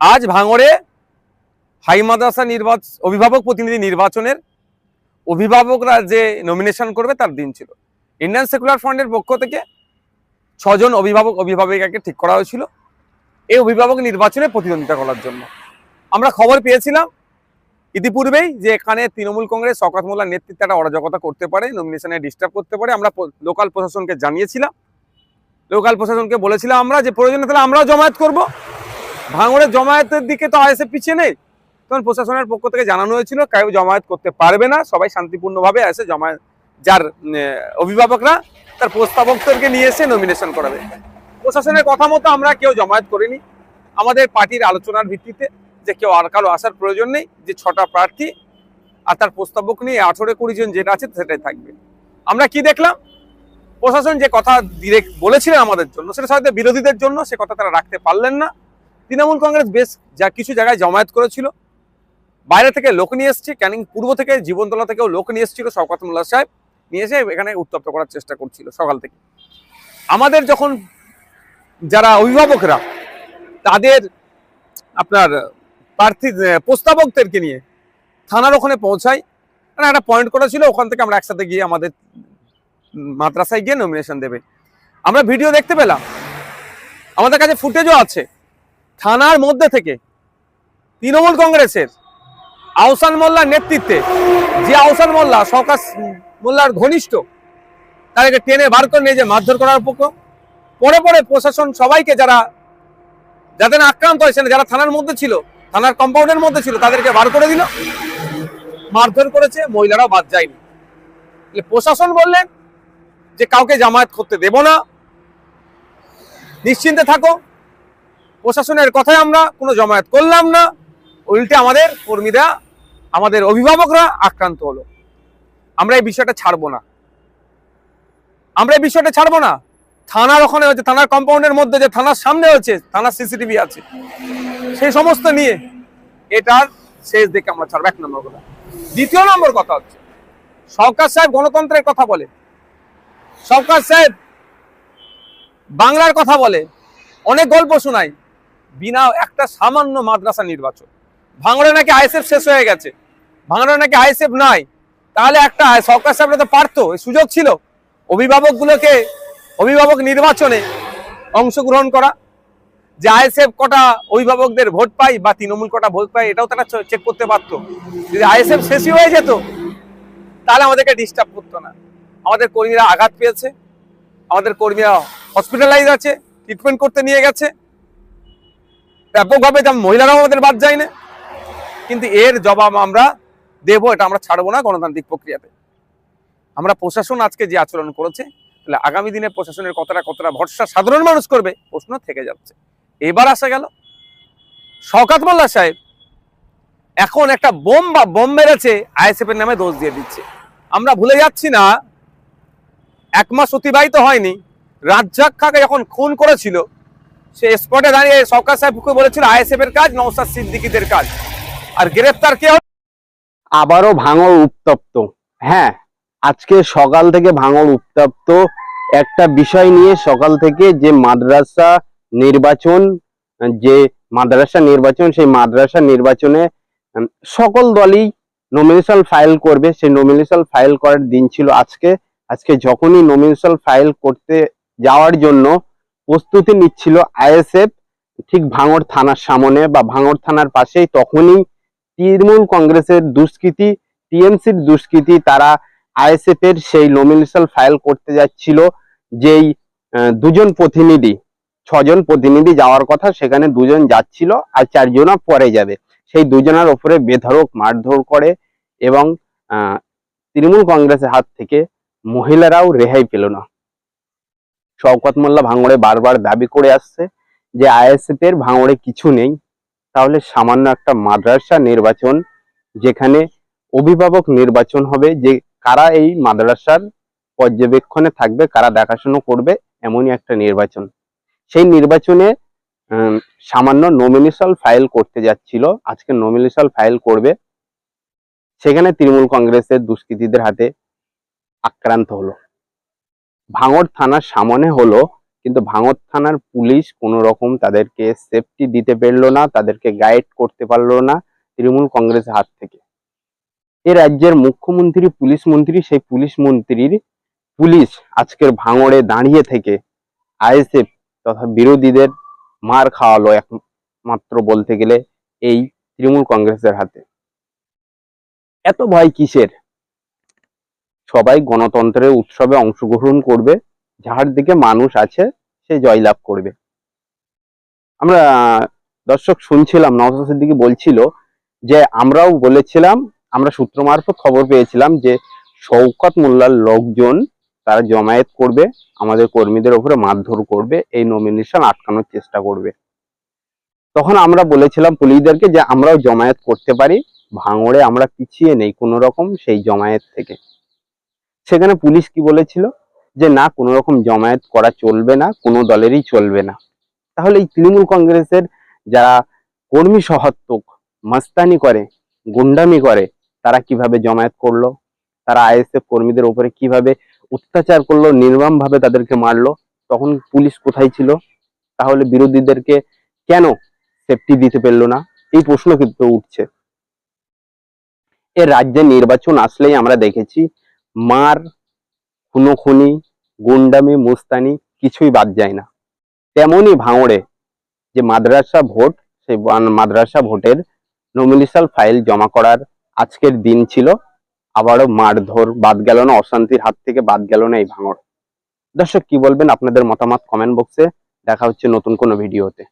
আজ ভাঙড়ে হাই মাদ্রাসা নির্বাচন অভিভাবক প্রতিনিধি নির্বাচনের অভিভাবকরা যে নমিনেশন করবে তার দিন ছিল। ইন্ডিয়ান সেকুলার ফ্রন্টের পক্ষ থেকে ছজন অভিভাবক, অভিভাবিকাকে ঠিক করা হয়েছিল এই অভিভাবক নির্বাচনে প্রতিদ্বন্দ্বিতা করার জন্য। আমরা খবর পেয়েছিলাম ইতিপূর্বেই যে এখানে তৃণমূল কংগ্রেস শকাত মোল্লার নেতৃত্বে একটা অরাজকতা করতে পারে নমিনেশনে ডিস্টার্ব করতে পারে। আমরা লোকাল প্রশাসনকে জানিয়েছিলাম। লোকাল প্রশাসনকে বলেছিলাম আমরা যে, প্রয়োজনে তাহলে আমরাও জমায়েত করব। ভাঙড়ের জমায়েতের দিকে তো আইএসএ পিছিয়ে নেই। তখন প্রশাসনের পক্ষ থেকে জানানো হয়েছিল, কেউ জমায়েত করতে পারবে না। সবাই শান্তিপূর্ণভাবে এসে জমায়েত, যার অভিভাবকরা, তার প্রস্তাবকদেরকে নিয়ে এসে নমিনেশন করাবে। প্রশাসনের কথা মতো আমরা কেউ জমায়েত করিনি। আমাদের পার্টির আলোচনার ভিত্তিতে যে কেউ আর কারও আসার প্রয়োজন নেই, যে ছটা প্রার্থী আর তার প্রস্তাবক নিয়ে আঠেরো কুড়ি জন যেটা আছে সেটাই থাকবে। আমরা কি দেখলাম? প্রশাসন যে কথা ডিরেক্ট বলেছিলেন আমাদের জন্য, সেটা হয়তো বিরোধীদের জন্য, সে কথা তারা রাখতে পারলেন না। তৃণমূল কংগ্রেস বেশ যা কিছু জায়গায় জমায়েত করেছিল। বাইরে থেকে লোক নিয়ে এসছে, ক্যানিং পূর্ব থেকে জীবনতলা থেকেও লোক নিয়ে এসেছিল শওকত মোল্লা সাহেব। নিয়ে এসে এখানে উত্তপ্ত করার চেষ্টা করছিল সকাল থেকে। আমাদের যখন যারা অভিভাবকরা, তাদের আপনার প্রার্থী প্রস্তাবকদেরকে নিয়ে থানার ওখানে পৌঁছাই। মানে একটা পয়েন্ট করা ছিল ওখান থেকে আমরা একসাথে গিয়ে আমাদের মাদ্রাসায় গিয়ে নমিনেশন দেবে। আমরা ভিডিও দেখতে পেলাম। আমাদের কাছে ফুটেজও আছে। থানার মধ্যে থেকে তৃণমূল কংগ্রেসের আহসান মোল্লার নেতৃত্বে, যে আহসান মোল্লা সকাশ মোল্লার ঘনিষ্ঠ, তাদেরকে টেনে বার করে নিয়ে যে মারধর করার পক্ষ পরে পরে প্রশাসন সবাইকে যারা যাদের আক্রান্ত হয়েছে যারা থানার মধ্যে ছিল, থানার কম্পাউন্ডের মধ্যে ছিল, তাদেরকে বার করে দিল। মারধর করেছে, মহিলারাও বাদ যায়নি। প্রশাসন বললেন যে কাউকে জামায়াত করতে দেব না। নিশ্চিন্তে থাকো। প্রশাসনের কথায় আমরা কোনো জমায়েত করলাম না। উল্টে আমাদের কর্মীরা, আমাদের অভিভাবকরা আক্রান্ত হলো। আমরা এই বিষয়টা ছাড়বো না। আমরা এই বিষয়টা ছাড়বো না। থানার ওখানে হচ্ছে থানার কম্পাউন্ডের মধ্যে যে থানার সামনে হচ্ছে থানার সিসিটিভি আছে। সেই সমস্ত নিয়ে এটার শেষ দিকে আমরা ছাড়বো। এক নম্বর কথা। দ্বিতীয় নম্বর কথা হচ্ছে, সরকার সাহেব গণতন্ত্রের কথা বলে। সরকার সাহেব বাংলার কথা বলে। অনেক গল্প শোনায়। বিনা একটা সামান্য মাদ্রাসা নির্বাচন। ভাঙড়ে নাকি আইএসএফ শেষ হয়ে গেছে। ভাঙড়ে নাকি আইএসএফ নাই। তাহলে একটা সরকার সাহেবরা তো পারতো সুযোগ ছিল। অভিভাবকগুলোকে, অভিভাবক নির্বাচনে অংশগ্রহণ করা। যে আইএসএফ কটা অভিভাবকদের ভোট পাই বা তৃণমূল কটা ভোট পাই এটাও তারা চেক করতে পারতো। যদি আইএসএফ শেষই হয়ে যেত, তাহলে আমাদেরকে ডিস্টার্ব করতো না। আমাদের কর্মীরা আঘাত পেয়েছে। আমাদের কর্মীরা হসপিটালাইজ আছে ট্রিটমেন্ট করতে নিয়ে গেছে। ব্যাপকভাবে যেমন মহিলারাও আমাদের বাদ যায় না, কিন্তু এর জবাব আমরা দেবো, এটা আমরা ছাড়বো না গণতান্ত্রিক প্রক্রিয়াতে। আমরা প্রশাসন আজকে যে আচরণ করেছে, তাহলে আগামী দিনে প্রশাসনের কতটা কতটা ভরসা সাধারণ মানুষ করবে, প্রশ্ন থেকে যাচ্ছে। এবার আসা গেল, শওকাত মোল্লা সাহেব এখন একটা বোম বা বোম মেরেছে আইএসএফ এর নামে দোষ দিয়ে দিচ্ছে। আমরা ভুলে যাচ্ছি না, এক মাস অতিবাহিত হয়নি, রাজ্জাক খাকে যখন খুন করেছিল সে স্পটে দাঁড়িয়ে সরকার সাহেবকে বলেছিল, আইএসএফ এর কাজ নৌসাদ সিদ্দিকিদের কাজ। আর গ্রেফতার কে আবারও ভাঙড় উত্তপ্ত। হ্যাঁ আজকে সকাল থেকে ভাঙড় উত্তপ্ত। একটা বিষয় নিয়ে সকাল থেকে যে মাদ্রাসা নির্বাচন, যে মাদ্রাসা নির্বাচন, সেই মাদ্রাসা নির্বাচনে সকল দলই নমিনেশন ফাইল করবে। সেই নমিনেশন ফাইল করার দিন ছিল আজকে। আজকে যখনই নমিনেশন ফাইল করতে যাওয়ার জন্য প্রস্তুতি নিচ্ছিল আইএসএফ, ঠিক ভাঙর থানার সামনে বা ভাঙর থানার পাশেই তখনই তৃণমূল কংগ্রেসের দুষ্কৃতি, টিএমসির দুষ্কৃতি তারা আইএসএফ এর সেই নমিনেশন ফাইল করতে যাচ্ছিল, যেই দুজন প্রতিনিধি, ছজন প্রতিনিধি যাওয়ার কথা সেখানে দুজন যাচ্ছিল আর চারজনা পরে যাবে। সেই দুজনের ওপরে বেধড়ক মারধর করে এবং তৃণমূল কংগ্রেসের হাত থেকে মহিলারাও রেহাই পেল না। শওকত মোল্লা ভাঙড়ে বারবার দাবি করে আসছে যে আইএসএফ এর ভাঙড়ে কিছু নেই। তাহলে সামান্য একটা মাদ্রাসা নির্বাচন, যেখানে অভিভাবক নির্বাচন হবে, যে কারা এই মাদ্রাসার পর্যবেক্ষণে থাকবে, কারা দেখাশোনা করবে, এমনই একটা নির্বাচন। সেই নির্বাচনে সামান্য নমিনেশন ফাইল করতে যাচ্ছিল। আজকে নমিনেশন ফাইল করবে। সেখানে তৃণমূল কংগ্রেসের দুষ্কৃতীদের হাতে আক্রান্ত হলো। ভাঙড় থানার সামনে হলো, কিন্তু ভাঙর থানার পুলিশ কোনো রকম তাদেরকে সেফটি দিতে পারল না, তাদেরকে গাইড করতে পারল না তৃণমূল কংগ্রেসের হাত থেকে। এ রাজ্যের মুখ্যমন্ত্রী, পুলিশ মন্ত্রী, সেই পুলিশ মন্ত্রীর পুলিশ আজকের ভাঙড়ে দাঁড়িয়ে থেকে আইএসএফ তথা বিরোধীদের মার খাওয়ালো একমাত্র বলতে গেলে এই তৃণমূল কংগ্রেসের হাতে। এত ভয় কিসের? সবাই গণতন্ত্রের উৎসবে অংশগ্রহণ করবে, যার দিকে মানুষ আছে সে জয়লাভ করবে। আমরা, দর্শক শুনছিলাম, নওশাদ সিদ্দিকী বলছিল যে, আমরাও বলেছিলাম, আমরা সূত্র মারফত খবর পেয়েছিলাম যে, শওকত মোল্লার লোকজন তারা জমায়েত করবে, আমাদের কর্মীদের ওপরে মারধর করবে, এই নমিনেশন আটকানোর চেষ্টা করবে। তখন আমরা বলেছিলাম পুলিশদেরকে যে, আমরাও জমায়েত করতে পারি, ভাঙড়ে আমরা পিছিয়ে নেই কোনো রকম সেই জমায়েত থেকে। সেখানে পুলিশ কি বলেছিল? যে না কোনো রকম জমায়েত করা চলবে না, কোনো দলেরই চলবে না। তাহলে এই তৃণমূল কংগ্রেসের যারা কর্মী সহাত্মক মাস্তানি করে, গুন্ডামি করে, তারা কীভাবে জমায়েত করল? তারা আইএসএফ কর্মীদের উপরে কীভাবে অত্যাচার করল নির্মম ভাবে তাদেরকে মারলো? তখন পুলিশ কোথায় ছিল? তাহলে বিরোধীদেরকে কেন সেফটি দিতে পারল না? এই প্রশ্ন কিন্তু উঠছে। এ রাজ্যে নির্বাচন আসলেই আমরা দেখেছি মার, খুনোখুনি, গুন্ডামি, মুস্তানি কিছুই বাদ যায় না। তেমনই ভাঙড়ে যে মাদ্রাসা ভোট, সেই মাদ্রাসা ভোটের নমিনেশন ফাইল জমা করার আজকের দিন ছিল। আবারও মারধর, বাদ গেল না, অশান্তির হাত থেকে বাদ গেল না এই ভাঙড়। দর্শক, কি বলবেন আপনাদের মতামত কমেন্ট বক্সে দেখা হচ্ছে নতুন কোনো ভিডিওতে